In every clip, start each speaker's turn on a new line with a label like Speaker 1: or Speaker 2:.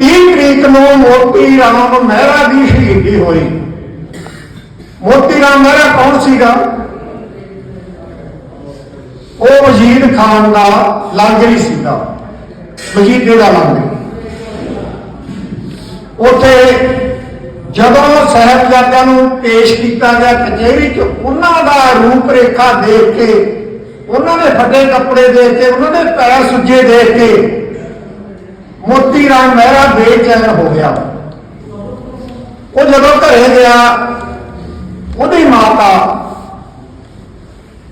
Speaker 1: 30 ਤਰੀਕ ਨੂੰ ਮੋਤੀ ਰਾਮ ਮਹਿਰਾ ਦੀ ਸ਼ਹੀਦੀ ਹੋਈ। ਮੋਤੀ ਰਾਮ ਮਹਿਰਾ ਕੌਣ ਸੀਗਾ? ਉਹ ਵਜ਼ੀਰ ਖਾਨ ਦਾ ਲਾਂਗਰੀ ਸੀਗਾ। ਵਜ਼ੀਰ ਦਾ ਲਾਂਗਰੀ ਉੱਥੇ ਜਦੋਂ ਸਾਹਿਬਜ਼ਾਦਿਆਂ ਨੂੰ ਪੇਸ਼ ਕੀਤਾ ਗਿਆ, ਕਚਹਿਰੀ 'ਚ ਉਹਨਾਂ ਦਾ ਰੂਪ ਰੇਖਾ ਦੇਖ ਕੇ, ਉਹਨਾਂ ਦੇ ਫੱਟੇ ਕੱਪੜੇ ਦੇਖ ਕੇ, ਉਹਨਾਂ ਦੇ ਪੈਰ ਸੁੱਜੇ ਦੇਖ ਕੇ ਮੋਤੀ ਰਾਮ ਮਹਿਰਾ ਬੇਚੈਨ ਹੋ ਗਿਆ। ਉਹ ਜਦੋਂ ਘਰੇ ਗਿਆ, ਉਹਦੀ ਮਾਤਾ,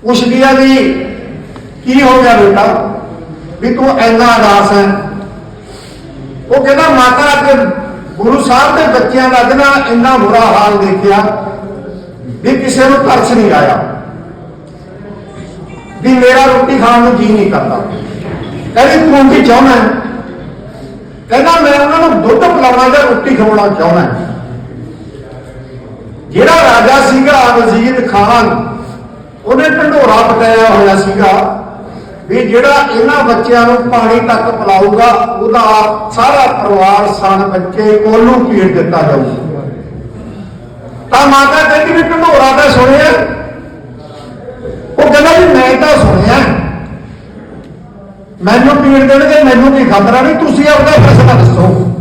Speaker 1: ਪੁੱਛਦੀ ਆ ਵੀ ਕੀ ਹੋ ਗਿਆ ਬੇਟਾ? ਵੀ ਤੂੰ ਇੰਨਾ ਅਦਾਸ ਹੈ। ਉਹ ਕਹਿੰਦਾ, ਮਾਤਾ, ਅੱਜ ਗੁਰੂ ਸਾਹਿਬ ਦੇ ਬੱਚਿਆਂ ਦਾ ਅੱਜ ਨਾ ਇੰਨਾ ਬੁਰਾ ਹਾਲ ਦੇਖਿਆ ਵੀ ਕਿਸੇ ਨੂੰ ਤਰਸ ਨਹੀਂ ਆਇਆ। ਵੀ ਮੇਰਾ ਰੋਟੀ ਖਾਣ ਨੂੰ ਜੀ ਨਹੀਂ ਕਰਦਾ। ਕਹਿੰਦੀ, ਤੂੰ ਕੀ ਚਾਹੁੰਦਾ ਕਹਿੰਦਾ ਮੈਂ ਉਹਨਾਂ ਨੂੰ ਦੁੱਧ ਪਿਲਾਉਣਾ ਜਾਂ ਰੋਟੀ ਖਵਾਉਣਾ ਚਾਹੁੰਦਾ ਜਿਹੜਾ ਰਾਜਾ ਸੀਗਾ ਵਜ਼ੀਰ ਖਾਨ, ਉਹਨੇ ਢੰਡੋਰਾ ਪਟਾਇਆ ਹੋਇਆ ਸੀਗਾ ਵੀ ਜਿਹੜਾ ਇਹਨਾਂ ਬੱਚਿਆਂ ਨੂੰ ਪਾਣੀ ਤੱਕ ਪਿਲਾਊਗਾ, ਉਹਦਾ ਸਾਰਾ ਪਰਿਵਾਰ, ਸਨ ਬੱਚੇ, ਕੋਲੋਂ ਪੀੜ ਦਿੱਤਾ ਜਾਊਗਾ ਤਾਂ ਮਾਤਾ ਕਹਿੰਦੀ ਵੀ ਢੰਡੋਰਾ ਤਾਂ ਸੁਣਿਆ ਉਹ ਕਹਿੰਦਾ ਵੀ ਮੈਂ ਤਾਂ ਸੁਣਿਆ ਮੈਨੂੰ ਪੀੜ ਦੇਣਗੇ ਮੈਨੂੰ ਕੀ ਖਤਰਾ ਨਹੀਂ? ਤੁਸੀਂ ਆਪਦਾ ਫੈਸਲਾ ਦੱਸੋ।